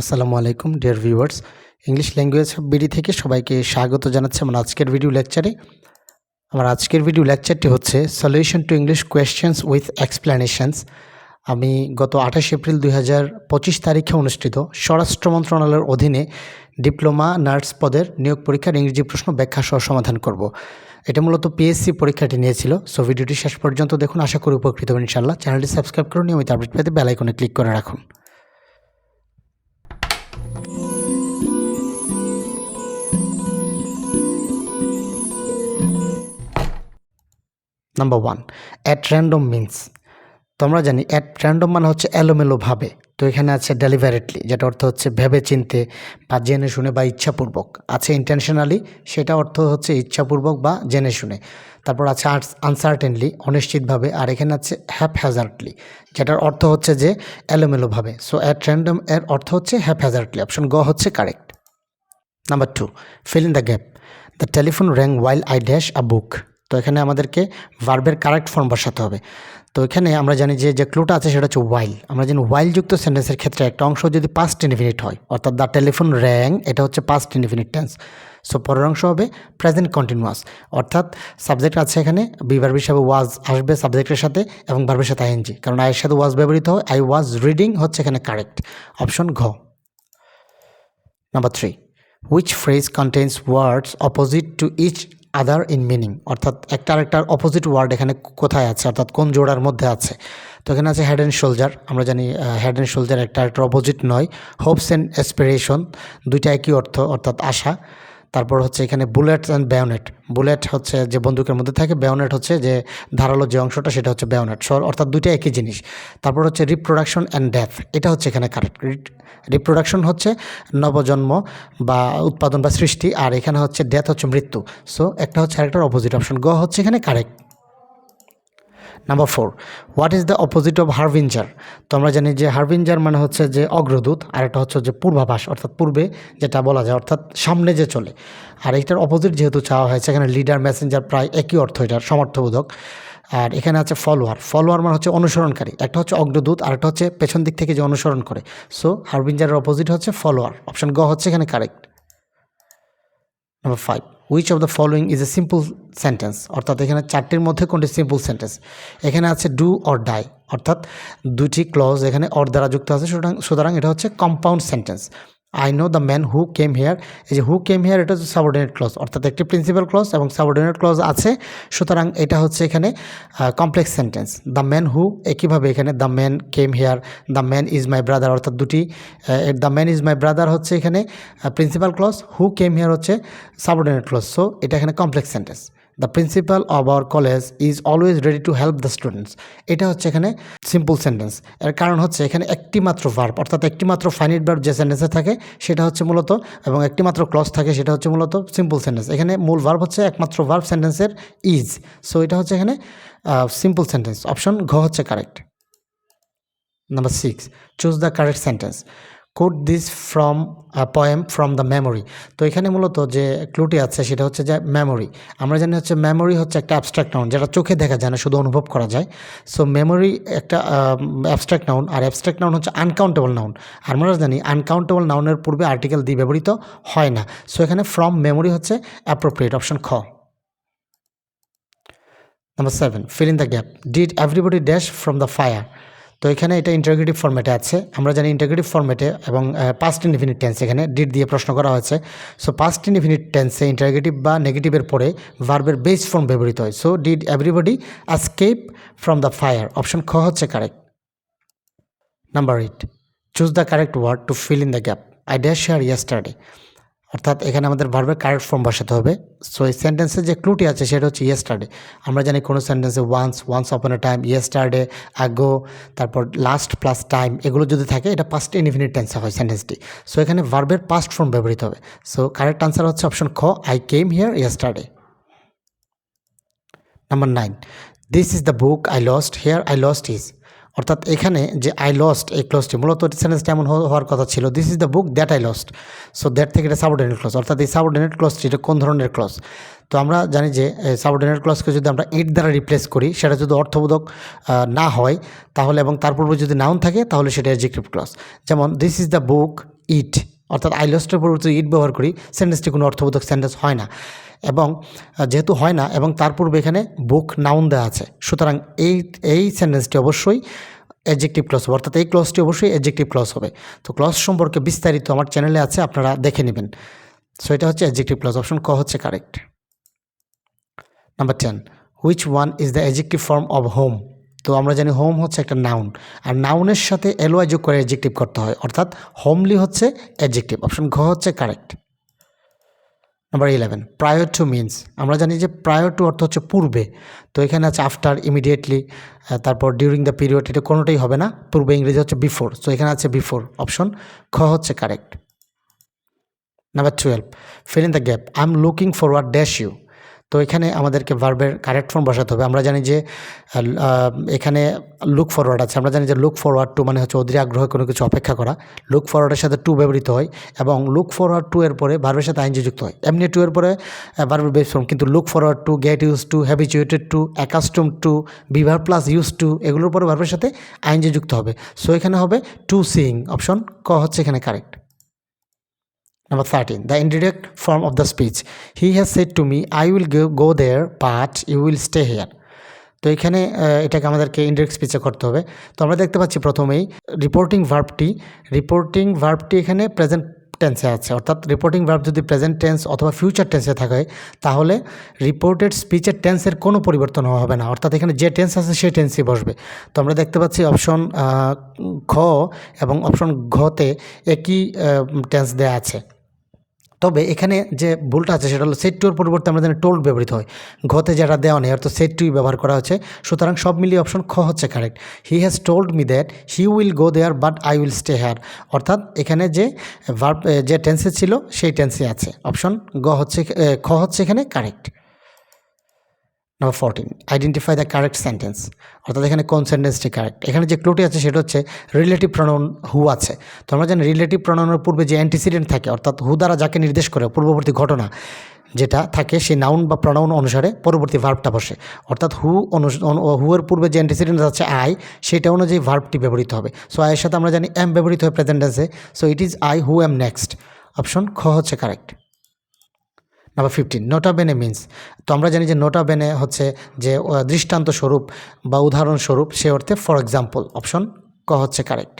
আসসালামু আলাইকুম dear viewers English language BD থেকে সবাইকে স্বাগত জানাচ্ছি আমার আজকের ভিডিও লেকচারে আমার আজকের ভিডিও লেকচারটি হচ্ছে solution to English questions with explanations আমি গত আঠাশ এপ্রিল দুই হাজার পঁচিশ তারিখে অনুষ্ঠিত স্বরাষ্ট্র মন্ত্রণালয়ের অধীনে ডিপ্লোমা নার্স পদের নিয়োগ পরীক্ষার ইংরেজি প্রশ্ন ব্যাখ্যা সহ সমাধান করব। এটা মূলত পিএসসি পরীক্ষাটি নিয়েছিল সো ভিডিওটি শেষ পর্যন্ত দেখুন। আশা করি উপকৃত হবেন ইনশাল্লাহ চ্যানেলটি সাবস্ক্রাইব করুন, নিয়মিত আপডেট পেতে বেল আইকনে ক্লিক করে রাখুন। Number one at random means তো আমরা জানি অ্যাট র্যান্ডম মানে হচ্ছে এলোমেলোভাবে তো এখানে আছে ডেলিভারেটলি যেটা অর্থ হচ্ছে ভেবে চিনতে বা জেনে শুনে বা ইচ্ছাপূর্বক। আছে ইন্টেনশনালি সেটা অর্থ হচ্ছে ইচ্ছাপূর্বক বা জেনে শুনে। তারপর আছে আনসার্টেনলি অনিশ্চিতভাবে। আর এখানে আছে হ্যাপ হ্যাজার্টলি যেটার অর্থ হচ্ছে যে এলোমেলোভাবে সো অ্যাট র্যান্ডম এর অর্থ হচ্ছে হ্যাপ হ্যাজার্টলি অপশন গ হচ্ছে correct number two fill in the gap the telephone rang while I dash a book তো এখানে আমাদেরকে ভার্বের কারেক্ট ফর্ম বসাতে হবে। তো এখানে আমরা জানি যে যে ক্লুটা আছে সেটা হচ্ছে ওয়াইল আমরা জানি ওয়াইলযুক্ত সেন্টেন্সের ক্ষেত্রে একটা অংশ যদি পাস্ট ইনফিনিট হয়, অর্থাৎ দ্য টেলিফোন র্যাং এটা হচ্ছে পাস্ট ইনফিনিট টেন্স সো পরের অংশ হবে প্রেজেন্ট কন্টিনিউয়াস অর্থাৎ সাবজেক্ট আছে এখানে বিভার্ব হিসাবে ওয়াজ আসবে সাবজেক্টের সাথে এবং ভার্বের সাথে আইএনজি কারণ আয়ের সাথে ওয়াজ ব্যবহৃত হয় আই ওয়াজ রিডিং হচ্ছে এখানে কারেক্ট অপশন ঘ। Number three which phrase contains words opposite to each other in meaning অর্থাৎ একটা আরেকটার অপোজিট ওয়ার্ড এখানে কোথায় আছে, অর্থাৎ কোন জোড়ার মধ্যে আছে। তো এখানে আছে হেড অ্যান্ড শোলজার আমরা জানি হেড অ্যান্ড শোলজার একটা একটা অপোজিট নয় হোপস অ্যান্ড অ্যাসপিরেশন দুইটা একই অর্থ, অর্থাৎ আশা। তারপর হচ্ছে এখানে বুলেট অ্যান্ড ব্যাওনেট বুলেট হচ্ছে যে বন্দুকের মধ্যে থাকে ব্যাওনেট হচ্ছে যে ধারালো যে অংশটা, সেটা হচ্ছে ব্যাওনেট সর অর্থাৎ দুইটা একই জিনিস। তারপর হচ্ছে রিপ্রোডাকশন অ্যান্ড ডেথ এটা হচ্ছে এখানে কারেক্ট রিপ্রোডাকশন হচ্ছে নবজন্ম বা উৎপাদন বা সৃষ্টি, আর এখানে হচ্ছে ডেথ হচ্ছে মৃত্যু। সো একটা হচ্ছে আরেকটার অপোজিট অপশন গ হচ্ছে এখানে correct number four what is the opposite of harbinger তো আমরা জানি যে হারভিঞ্জার মানে হচ্ছে যে অগ্রদূত, আর একটা হচ্ছে যে পূর্বাভাস, অর্থাৎ পূর্বে যেটা বলা যায়, অর্থাৎ সামনে যে চলে। আর এইটার অপোজিট যেহেতু চাওয়া হয়েছে, এখানে লিডার মেসেঞ্জার প্রায় একই অর্থ এটার, সমর্থবোধক। আর এখানে আছে ফলোয়ার ফলোয়ার মানে হচ্ছে অনুসরণকারী, একটা হচ্ছে অগ্রদূত, আর একটা হচ্ছে পেছন দিক থেকে যে অনুসরণ করে। সো হারভিঞ্জারের অপোজিট হচ্ছে ফলোয়ার অপশন গ হচ্ছে এখানে correct number five which of the following is a simple sentence অর্থাৎ এখানে চারটির মধ্যে কোনটি সিম্পল সেন্টেন্স এখানে আছে ডু অর ডাই অর্থাৎ দুটি ক্লজ এখানে অর দ্বারা যুক্ত আছে, সুতরাং সুতরাং এটা হচ্ছে compound sentence I know the man who came here এই যে হু কেম হেয়ার এটা হচ্ছে সাবঅর্ডিনেট ক্লজ অর্থাৎ একটি প্রিন্সিপাল ক্লজ এবং সাবঅর্ডিনেট ক্লজ আছে। সুতরাং এটা হচ্ছে এখানে complex sentence the man who একইভাবে এখানে the man came here the man is my brother অর্থাৎ দুটি the man is my brother হচ্ছে এখানে principal clause who came here হচ্ছে সাবঅর্ডিনেট ক্লজ সো এটা এখানে complex sentence the principal of our college is always ready to help the students এটা হচ্ছে এখানে সিম্পল সেন্টেন্স এর কারণ হচ্ছে এখানে একটি মাত্র ভার্ব অর্থাৎ একটি মাত্র ফাইনিট ভার্ব যে সেন্টেন্সে থাকে, সেটা হচ্ছে মূলত, এবং একটি মাত্র ক্লজ থাকে, সেটা হচ্ছে মূলত সিম্পল সেন্টেন্স এখানে মূল ভার্ব হচ্ছে একমাত্র ভার্ব সেন্টেন্সের ইজ সো এটা হচ্ছে এখানে সিম্পল সেন্টেন্স অপশন ঘ হচ্ছে correct number six choose the correct sentence code this from poem from the memory তো এখানে মূলত যে ক্লুটি আছে সেটা হচ্ছে যে মেমোরি আমরা জানি হচ্ছে মেমোরি হচ্ছে একটা অ্যাবস্ট্রাক্ট নাউন যেটা চোখে দেখা যায় না, শুধু অনুভব করা যায়। সো মেমোরি একটা অ্যাবস্ট্রাক্ট নাউন আর অ্যাবস্ট্রাক্ট নাউন হচ্ছে আনকাউন্টেবল নাউন আমরা জানি আনকাউন্টেবল নাউনের পূর্বে আর্টিকেল দিয়ে ব্যবহৃত হয় না। সো এখানে ফ্রম মেমোরি হচ্ছে অ্যাপ্রোপ্রিয়েট অপশন খ। Number seven fill in the gap did everybody dash from the fire তো এখানে এটা ইন্টারগ্রেটিভ ফর্মেটে আছে। আমরা জানি ইন্টারগ্রেটিভ ফর্মেটে এবং পাস্ট ইনফিনিট টেন্স এখানে ডিড দিয়ে প্রশ্ন করা হয়েছে। সো পাস্ট ইনফিনিট টেন্সে ইন্টারগ্রেটিভ বা নেগেটিভের পরে ভার্বের বেস ফর্ম ব্যবহৃত হয়। So did everybody escape from the fire option খ হচ্ছে correct number eight choose the correct word to fill in the gap I dash share yesterday অর্থাৎ এখানে আমাদের ভার্বের কারেক্ট ফর্ম বসাতে হবে। সো এই সেন্টেন্সের যে ক্লুটি আছে, সেটা হচ্ছে ইয়েস্টারডে আমরা জানি কোনো সেন্টেন্সে once once upon a time yesterday ago তারপর লাস্ট প্লাস টাইম এগুলো যদি থাকে, এটা পাস্ট ইনফিনিট টেন্সে হয় সেন্টেন্সটি সো এখানে ভার্বের পাস্ট ফর্ম ব্যবহৃত হবে। সো কারেক্ট আনসার হচ্ছে অপশন খ I came here yesterday number nine this is the book I lost here I lost is অর্থাৎ এখানে যে আই লস্ট এই ক্লোজটি মূলত সেন্টেন্সটা এমন হওয়ার কথা ছিল this is the book that I lost so that থেকে এটা সাবঅর্ডিনেট ক্লজ অর্থাৎ এই সাবঅর্ডিনেট ক্লজটি এটা কোন ধরনের ক্লজ তো আমরা জানি যে সাবঅর্ডিনেট ক্লজকে যদি আমরা ইট দ্বারা রিপ্লেস করি, সেটা যদি অর্থবোধক না হয়, তাহলে এবং তার পূর্বে যদি নাউন থাকে, তাহলে সেটা এক্সিকিউটিভ ক্লজ যেমন this is the book it অর্থাৎ আই লস্টের পরিবর্তে ইট ব্যবহার করি সেন্টেন্সটি কোনো অর্থবোধক সেন্টেন্স হয় না। এবং যেহেতু হয় না, এবং তার পূর্বে এখানে বুক নাউন দেওয়া আছে। সুতরাং এই এই সেন্টেন্সটি অবশ্যই অ্যাডজেক্টিভ ক্লস হবে। অর্থাৎ এই ক্লসটি অবশ্যই অ্যাডজেক্টিভ ক্লস হবে। তো ক্লস সম্পর্কে বিস্তারিত আমার চ্যানেলে আছে, আপনারা দেখে নেবেন। সো এটা হচ্ছে অ্যাডজেক্টিভ ক্লস অপশন ক হচ্ছে correct number ten which one is the adjective form of home তো আমরা জানি হোম হচ্ছে একটা নাউন আর নাউনের সাথে এলওয়াই যোগ করে অ্যাডজেক্টিভ করতে হয়, অর্থাৎ হোমলি হচ্ছে অ্যাডজেক্টিভ অপশন ঘ হচ্ছে correct number eleven prior to means আমরা জানি যে প্রায়র টু অর্থ হচ্ছে পূর্বে, তো এখানে আছে আফটার ইমিডিয়েটলি তারপর ডিউরিং দ্য পিরিয়ড এটা কোনোটাই হবে না, পূর্বে ইংরেজি হচ্ছে বিফোর তো এখানে আছে বিফোর অপশন খ হচ্ছে correct number twelve fill in the gap I am looking forward dash you তো এখানে আমাদেরকে ভার্বের কারেক্ট ফর্ম বসাতে হবে। আমরা জানি যে এখানে লুক ফরওয়ার্ড আছে। আমরা জানি যে লুক ফরওয়ার্ড টু মানে হচ্ছে অধীর আগ্রহে কোনো কিছু অপেক্ষা করা। লুক ফরওয়ার্ডের সাথে টু ব্যবহৃত হয় এবং লুক ফরওয়ার্ড টু এর পরে ভার্বের সাথে আইনজি যুক্ত হয়। এমনি টু এর পরে ভার্বের বেস ফর্ম কিন্তু look forward to get use to habituated to accustom to beaver plus use to এগুলোর পরে ভার্বের সাথে আইনজি যুক্ত হবে। সো এখানে হবে টু সিইং অপশন ক হচ্ছে এখানে correct Number 13. The indirect form of the speech. He has said to me, I will go, go there, but you will stay here. তো এখানে এটাকে আমাদেরকে ইনডিরেক্ট স্পিচে করতে হবে তো আমরা দেখতে পাচ্ছি প্রথমেই রিপোর্টিং ভার্বটি রিপোর্টিং ভার্বটি এখানে প্রেজেন্ট টেন্সে আছে অর্থাৎ রিপোর্টিং ভার্ব যদি প্রেজেন্ট টেন্স অথবা ফিউচার টেন্সে থাকে তাহলে রিপোর্টেড স্পিচের টেন্সের কোনো পরিবর্তন হবে না অর্থাৎ এখানে যে টেন্স আছে সেই টেন্সই বসবে তো আমরা দেখতে পাচ্ছি অপশন ঘ এবং অপশন ঘতে একই টেন্স দেওয়া আছে তবে এখানে যে ভুলটা আছে সেটা হলো সেট টুর পরিবর্তে আমরা জানি টোল্ড ব্যবহৃত হয়। ঘতে যেটা দেওয়া নেই, অর্থাৎ সেট টুই ব্যবহার করা হচ্ছে। সুতরাং সব মিলিয়ে অপশন খ হচ্ছে correct he has told me that he will go there but I will stay here অর্থাৎ এখানে যে ভার্ব যে টেন্সে ছিল, সেই টেন্সে আছে। অপশন গ হচ্ছে খ হচ্ছে এখানে correct number fourteen identify the correct sentence অর্থাৎ এখানে কোন সেন্টেন্সটি কারেক্ট এখানে যে ক্লুটি আছে সেটা হচ্ছে রিলেটিভ প্রণয়ন হু আছে। তো আমরা জানি রিলেটিভ প্রণয়নের পূর্বে যে অ্যান্টিসিডেন্ট থাকে, অর্থাৎ হু দ্বারা যাকে নির্দেশ করে, পূর্ববর্তী ঘটনা যেটা থাকে সেই নাউন বা প্রনাউন অনুসারে পরবর্তী ভার্বটা বসে। অর্থাৎ হু হু এর পূর্বে যে অ্যান্টিসিডেন্ট আছে আই সেটা অনুযায়ী ভার্বটি ব্যবহৃত হবে। সো আয়ের সাথে আমরা জানি এম ব্যবহৃত হয় প্রেজেন্টেন্সে so it is I who am next option খ হচ্ছে কারেক্ট নাম্বার ফিফটিন নোটা বেনে মিন্স তো আমরা জানি যে নোটা বেনে হচ্ছে যে দৃষ্টান্ত স্বরূপ বা উদাহরণস্বরূপ সে অর্থে ফর এক্সাম্পল অপশন ক হচ্ছে correct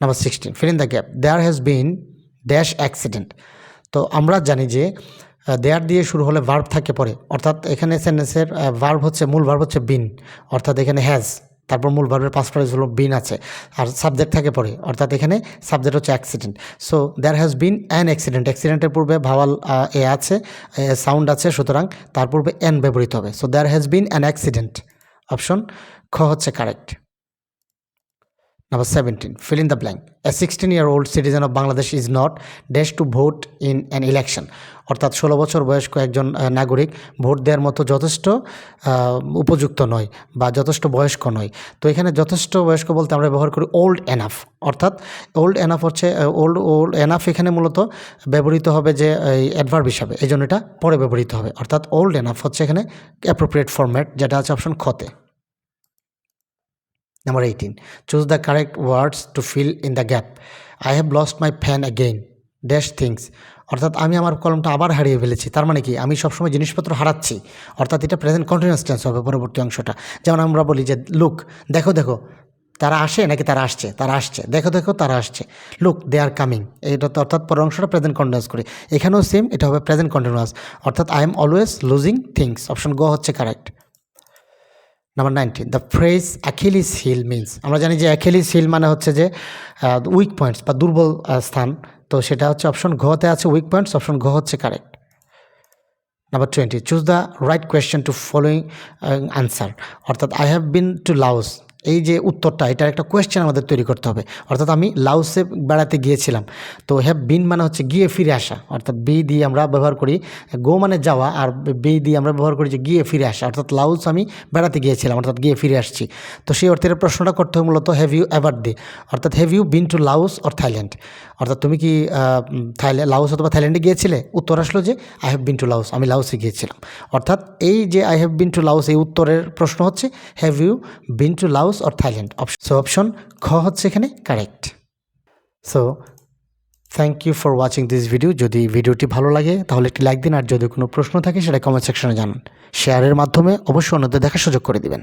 number sixteen fill in the gap there has been dash accident তো আমরা জানি যে দেয়ার দিয়ে শুরু হলে ভার্ব থাকে পরে, অর্থাৎ এখানে সেন্টেন্সের ভার্ব হচ্ছে, মূল ভার্ব হচ্ছে বিন অর্থাৎ এখানে হ্যাজ তারপর মূল ভার্বের পাস ফ্রেজ হলো বিন আছে। আর সাবজেক্ট থাকে পরে, অর্থাৎ এখানে সাবজেক্ট হচ্ছে accident so there has been an accident অ্যাক্সিডেন্টের পূর্বে ভাওয়াল এ আছে সাউন্ড আছে, সুতরাং তার পূর্বে অ্যান ব্যবহৃত হবে। So there has been an accident option খ হচ্ছে correct Number 17. Fill in the blank. A 16 year old citizen of Bangladesh is not dash to vote in an election. অর্থাৎ ষোলো বছর বয়স্ক একজন নাগরিক ভোট দেওয়ার মতো যথেষ্ট উপযুক্ত নয় বা যথেষ্ট বয়স্ক নয় তো এখানে যথেষ্ট বয়স্ক বলতে আমরা ব্যবহার করি ওল্ড এনাফ অর্থাৎ ওল্ড এনাফ হচ্ছে ওল্ড ওল্ড এনাফ এখানে মূলত ব্যবহৃত হবে যে, এই অ্যাডভার্ব হিসাবে এই জন্য এটা পরে ব্যবহৃত হবে অর্থাৎ ওল্ড এনাফ হচ্ছে এখানে অ্যাপ্রোপ্রিয়েট ফরম্যাট যেটা আছে অপশন খতে Number 18. Choose the correct words to fill in the gap. I have lost my pen again. Dash things অর্থাৎ আমি আমার কলমটা আবার হারিয়ে ফেলেছি। তার মানে কি? আমি সবসময় জিনিসপত্র হারাচ্ছি। অর্থাৎ এটা প্রেজেন্ট কন্টিনিউয়াস টেন্স হবে পরবর্তী অংশটা। যেমন আমরা বলি যে লুক দেখো দেখো, তারা আসে নাকি তারা আসছে? তারা আসছে। দেখো দেখো, তারা আসছে। লুক দে আর কামিং এটা তো অর্থাৎ পরের অংশটা প্রেজেন্ট কন্টিনিউয়াস করে। এখানেও সেম এটা হবে প্রেজেন্ট কন্টিনিউয়াস অর্থাৎ I am always losing things option গ হচ্ছে correct number nineteen the phrase Achilles heel means আমরা জানি যে অ্যাখিলিস হিল মানে হচ্ছে যে উইক পয়েন্টস বা দুর্বল স্থান। তো সেটা হচ্ছে অপশন ঘতে আছে উইক পয়েন্টস অপশন ঘ হচ্ছে correct number twenty choose the right question to following answer অর্থাৎ I have been to Laos এই যে উত্তরটা, এটার একটা কোয়েশ্চেন আমাদের তৈরি করতে হবে। অর্থাৎ আমি লাউসে বেড়াতে গিয়েছিলাম। তো হ্যাভ বিন মানে হচ্ছে গিয়ে ফিরে আসা। অর্থাৎ বি দিয়ে আমরা ব্যবহার করি গো মানে যাওয়া আর বি দিয়ে আমরা ব্যবহার করি যে গিয়ে ফিরে আসা। অর্থাৎ লাউস আমি বেড়াতে গিয়েছিলাম, অর্থাৎ গিয়ে ফিরে আসছি। তো সেই অর্থের প্রশ্নটা করতে হবে মূলত হ্যাভ ইউ এভার দে অর্থাৎ have you been to Laos or Thailand অর্থাৎ তুমি কি থাইল্যান্ড লাউস অথবা থাইল্যান্ডে গিয়েছিলে? উত্তর আসলো যে I have been to Laos আমি লাউসে গিয়েছিলাম। অর্থাৎ এই যে I have been to Laos এই উত্তরের প্রশ্ন হচ্ছে have you been to Laos or Thailand? So option খ হচ্ছে এখানে correct so thank you for watching this video যদি ভিডিওটি ভালো লাগে, তাহলে একটি লাইক দিন, আর যদি কোনো প্রশ্ন থাকে, সেটা কমেন্ট সেকশনে জানান। শেয়ারের মাধ্যমে অবশ্যই অন্যদের দেখার সুযোগ করে দিবেন।